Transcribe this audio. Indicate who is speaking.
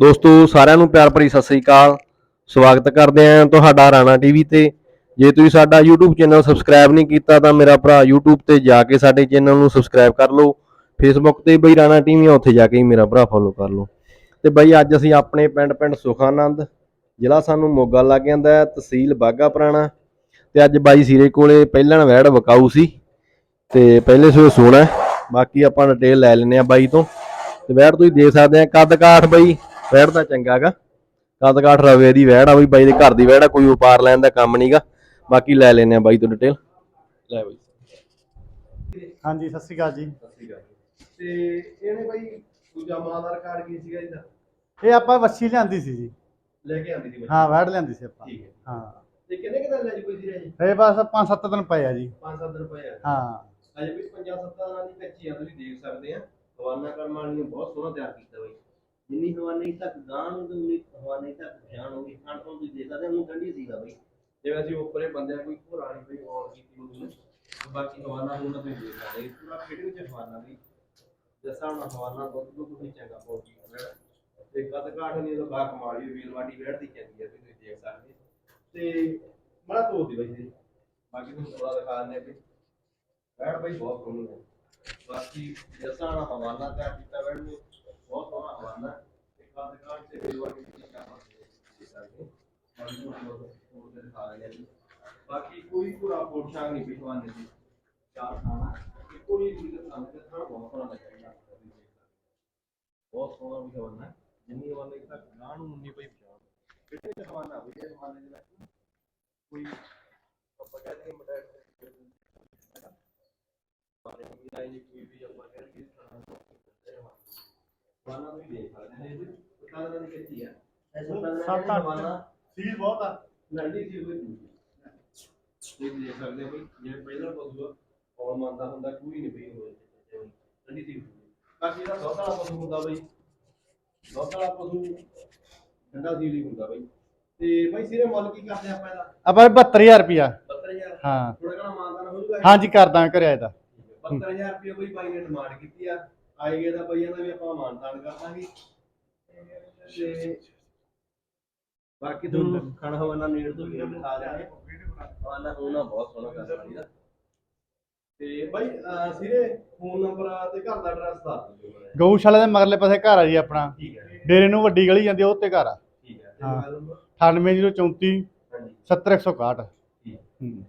Speaker 1: ਦੋਸਤੋ, ਸਾਰਿਆਂ ਨੂੰ ਪਿਆਰ ਭਰੀ ਸਤਿ ਸ੍ਰੀ ਅਕਾਲ। ਸਵਾਗਤ ਕਰਦੇ ਹਾਂ ਤੁਹਾਡਾ ਰਾਣਾ ਟੀਵੀ ਤੇ। ਜੇ ਤੁਸੀਂ ਸਾਡਾ YouTube ਚੈਨਲ ਸਬਸਕ੍ਰਾਈਬ ਨਹੀਂ ਕੀਤਾ, ਤਾਂ ਮੇਰਾ ਭਰਾ YouTube ਤੇ ਜਾ ਕੇ ਸਾਡੇ ਚੈਨਲ ਨੂੰ ਸਬਸਕ੍ਰਾਈਬ ਕਰ ਲਓ। Facebook ਤੇ ਬਈ ਰਾਣਾ ਟੀਵੀ ਆ, ਉੱਥੇ ਜਾ ਕੇ ਹੀ ਮੇਰਾ ਭਰਾ ਫੋਲੋ ਕਰ ਲਓ। ਤੇ ਬਈ ਅੱਜ ਅਸੀਂ ਆਪਣੇ ਪਿੰਡ ਪਿੰਡ ਸੁਖਾਨੰਦ ਜ਼ਿਲ੍ਹਾ ਸਾਨੂੰ ਮੋਗਾ ਲੱਗ ਜਾਂਦਾ ਤਹਿਸੀਲ ਬਾਗਾ ਪੁਰਾਣਾ। ਤੇ ਅੱਜ ਬਾਈ ਸੀਰੇ ਕੋਲੇ ਪਹਿਲਾਂ ਵੈੜ ਵਕਾਊ ਸੀ। ਤੇ ਪਹਿਲੇ ਸੋ ਸੋਣਾ ਬਾਕੀ ਆਪਾਂ ਡਿਟੇਲ ਲੈ ਲੈਨੇ ਆ ਬਾਈ ਤੋਂ। ਤੇ ਵੈੜ ਤੁਸੀਂ ਦੇਖ ਸਕਦੇ ਆ ਕੱਦ ਕਾਠ ਬਾਈ। ਵੈੜ ਦਾ ਚੰਗਾਗਾ ਕੱਦ ਕਾਠ ਰਵੇ ਦੀ ਵੈੜ ਆ ਬਈ ਬਾਈ ਦੇ ਘਰ ਦੀ ਵੈੜ ਆ ਕੋਈ ਵਪਾਰ ਲੈਣ ਦਾ ਕੰਮ ਨਹੀਂਗਾ ਬਾਕੀ ਲੈ ਲੈਨੇ ਆ ਬਾਈ ਤੋਂ ਡਿਟੇਲ ਲੈ ਬਾਈ।
Speaker 2: ਹਾਂਜੀ ਸਤਿ ਸ਼੍ਰੀ ਅਕਾਲ ਜੀ।
Speaker 1: ਤੇ ਇਹਨੇ ਬਾਈ ਦੂਜਾ ਮਾਦਾਰ ਕਾਰਡ ਕੀ ਸੀਗਾ ਇਹਦਾ?
Speaker 2: ਇਹ ਆਪਾਂ ਵੱਛੀ ਲਿਆਂਦੀ ਸੀ ਜੀ।
Speaker 1: ਲੈ ਕੇ ਆਂਦੀ ਸੀ
Speaker 2: ਹਾਂ ਵੈੜ ਲਿਆਂਦੀ ਸੀ ਆਪਾਂ।
Speaker 1: ਠੀਕ ਹੈ।
Speaker 2: ਹਾਂ।
Speaker 1: ਤੇ ਕਿੰਨੇ ਕਿਦਾਂ ਲੈ ਜੀ ਕੋਈ ਸੀਰਾ ਜੀ
Speaker 2: ਇਹ ਬਸ 5-7 ਦਿਨ ਪਏ ਆ ਜੀ।
Speaker 1: 5-7 ਰੁਪਏ ਆ।
Speaker 2: ਹਾਂ।
Speaker 1: ਅਜੇ ਵੀ 50-70 ਦਿਨਾਂ ਦੀ ਕੱਚੀ ਆ ਤੁਸੀਂ ਦੇਖ ਸਕਦੇ ਆ। ਹਵਾਨਾ ਕਰਮ ਵਾਲੀ ਨੇ ਬਹੁਤ ਸੋਹਣਾ ਤਿਆਰ ਕੀਤਾ ਬਾਈ।
Speaker 3: ਜਿੰਨੀ ਹਵਾਨੇ ਤੱਕ ਗਾਂ ਨੂੰ ਤੇ ਉਨੀ ਹਵਾਨੇ ਤੱਕ ਜਾਣ ਹੋਗੀ ਖਾਣ ਤੋਂ ਤੁਸੀਂ ਦੇਖ ਸਕਦੇ ਹੋ ਠੰਡੀ ਸੀਗਾ ਬਈ।
Speaker 1: ਜਿਵੇਂ ਅਸੀਂ ਉੱਪਰੇ ਬੰਦਿਆਂ ਕੋਈ ਪੁਰਾਣੀ ਕੋਈ ਔਰ ਕੀਤੀ ਉਹਨੂੰ ਬਾਕੀ ਹਵਾਨਾ ਨੂੰ ਤੁਸੀਂ ਦੇਖ ਸਕਦੇ ਪੂਰਾ ਖੇਡ ਵਿੱਚ ਹਵਾਨਾ ਵੀ ਜਸਾ ਹੁਣ ਹਵਾਨਾ ਦੁੱਧ ਦੁੱਧ ਤੁਸੀਂ ਚੰਗਾ ਪਹੁੰਚੀ ਤੇ ਕਦ ਕਾਠ ਨਹੀਂ ਤਾਂ ਬਾ ਕਮਾਲੀ ਵੀਲਵਾਟੀ ਬੈਠਦੀ ਚੰਗੀ ਹੈ ਤੁਸੀਂ ਦੇਖ ਸਕਦੇ ਤੇ ਬੜਾ ਤੋਦੀ ਬਾਈ ਜੀ ਬਾਕੀ ਤੁਹਾਨੂੰ ਥੋੜਾ ਦਿਖਾ ਦਿੰਦੇ ਵੀ ਬੈਠ ਬਾਈ, ਬਹੁਤ ਸੋਹਣੀ ਹੈ ਬਾਕੀ ਜਸਾ ਹੁਣ ਹਵਾਨਾ ਤਿਆਰ ਕੀਤਾ ਬੈਠ ਨੂੰ ਬਾਕੀ ਤੁਹਾਨੂੰ ਹੋਰ ਤੇ ਦਿਖਾ ਦਿੰਦੇ ਆ ਜੀ ਬਾਕੀ ਕੋਈ ਪੂਰਾ ਪੋਟਾਂ ਨਹੀਂ ਪਿਛਵਾਨੇ ਦੀ ਚਾਰ ਖਾਣਾ। ਇੱਕੋ ਹੀ ਚੀਜ਼ ਦਾ ਸਾਹਮਣੇ ਖਾਣਾ ਬਹੁਤ ਸੋਹਣਾ ਲੱਗੇਗਾ ਬਹੁਤ ਸੋਹਣਾ ਵੀ ਹਵਾਨਾ ਜਿੰਨੀ ਹਵਾਨਾ ਇੱਕ ਤੱਕ ਗਾਂ ਨੂੰ ਉਨੀ ਪਈ ਪਛਾਣ ਕਿਤੇ ਤੇ ਹਵਾਨਾ ਵੀ ਇਹ ਹਵਾਨੇ ਦੇ ਵਿੱਚ ਕੋਈ ਆਪਾਂ ਕਹਿੰਦੇ ਕਿ ਮਟਾ ਬਾਰੇ ਵੀ ਨਾ ਜੀ ਕੋਈ ਵੀ ਆਪਾਂ ਕਹਿੰਦੇ ਕਿ ਹਵਾਨਾ ਵੀ ਦੇਖ ਸਕਦੇ ਨੇ ਇਹ ਪਤਾ ਨਹੀਂ ਕਿੱਥੇ ਆ।
Speaker 2: ਸੱਤ ਅੱਠ ਸੀਲ ਬਹੁਤ ਆ।
Speaker 1: ਲੰਡੀ ਸੀ ਕੋਈ ਇਹ ਵੀ ਦੇਖ ਸਕਦੇ ਹੋ ਬਈ ਜਿਵੇਂ ਪਹਿਲਾਂ ਪਸ਼ੂ ਆ ਔਰ ਮੰਨਦਾ ਹੁੰਦਾ ਕੋਈ ਨਹੀਂ ਪਈ ਹੋਏ ਲੰਡੀ ਸੀ ਬਾਕੀ ਇਹਦਾ ਦੁੱਧ ਵਾਲਾ ਪਸ਼ੂ ਹੁੰਦਾ ਬਈ। ਦੁੱਧ ਵਾਲਾ ਪਸ਼ੂ ਠੰਡਾ ਸੀ ਲਈ ਹੁੰਦਾ ਬਈ। ਤੇ ਬਈ ਸਿਰੇ ਮੁੱਲ ਕੀ ਕਰਦੇ ਆਪਾਂ ਇਹਦਾ?
Speaker 2: ਆਪਾਂ 72000 ਰੁਪਿਆ
Speaker 1: 72000
Speaker 2: ਹਾਂ।
Speaker 1: ਥੋੜਾ ਘਣਾ ਮਾਨਦਾਨ ਹੋ ਜੂਗਾ
Speaker 2: ਹਾਂਜੀ ਕਰਦਾਂ ਕਰਿਆ ਇਹਦਾ
Speaker 1: 72000 ਰੁਪਏ ਬਈ ਬਾਈ ਨੇ ਡਿਮਾਂਡ ਕੀਤੀ ਆ। ਆਏ ਗਏ ਦਾ ਬਈਆਂ ਦਾ ਵੀ ਆਪਾਂ ਮਾਨਦਾਨ ਕਰ ਦਾਂਗੇ। ਤੇ ਬਾਕੀ ਤੁਹਾਨੂੰ ਖਾਣਾ ਹਵਾਨਾ ਨੇੜ ਤੋਂ ਵੀ ਦਿਖਾ ਦਿਆਂਗੇ
Speaker 3: ਹਵਾਨਾ ਹੋਣਾ ਬਹੁਤ ਸੋਹਣਾ ਕਰ ਰਹੀ ਦਾ
Speaker 1: ਤੇ ਬਾਈ ਸਿਰੇ ਫੋਨ ਨੰਬਰ ਤੇ ਘਰ ਦਾ ਐਡਰੈਸ ਦੱਸ ਦਿਓ।
Speaker 2: ਗਊਸ਼ਾਲਾ ਦੇ ਮਗਰਲੇ ਪਾਸੇ ਘਰ ਆ ਜੀ ਆਪਣਾ।
Speaker 1: ਠੀਕ ਹੈ।
Speaker 2: ਡੇਰੇ ਨੂੰ ਵੱਡੀ ਗਲੀ ਜਾਂਦੀ ਆ ਉਹ ਤੇ ਘਰ ਆ।
Speaker 1: ਠੀਕ ਹੈ। ਤੇ
Speaker 2: ਹਾਂ।
Speaker 1: ਮੋਬਾਈਲ ਨੰਬਰ
Speaker 2: 98034
Speaker 1: ਹਾਂਜੀ।
Speaker 2: 70161
Speaker 1: ਠੀਕ
Speaker 2: ਹੂੰ।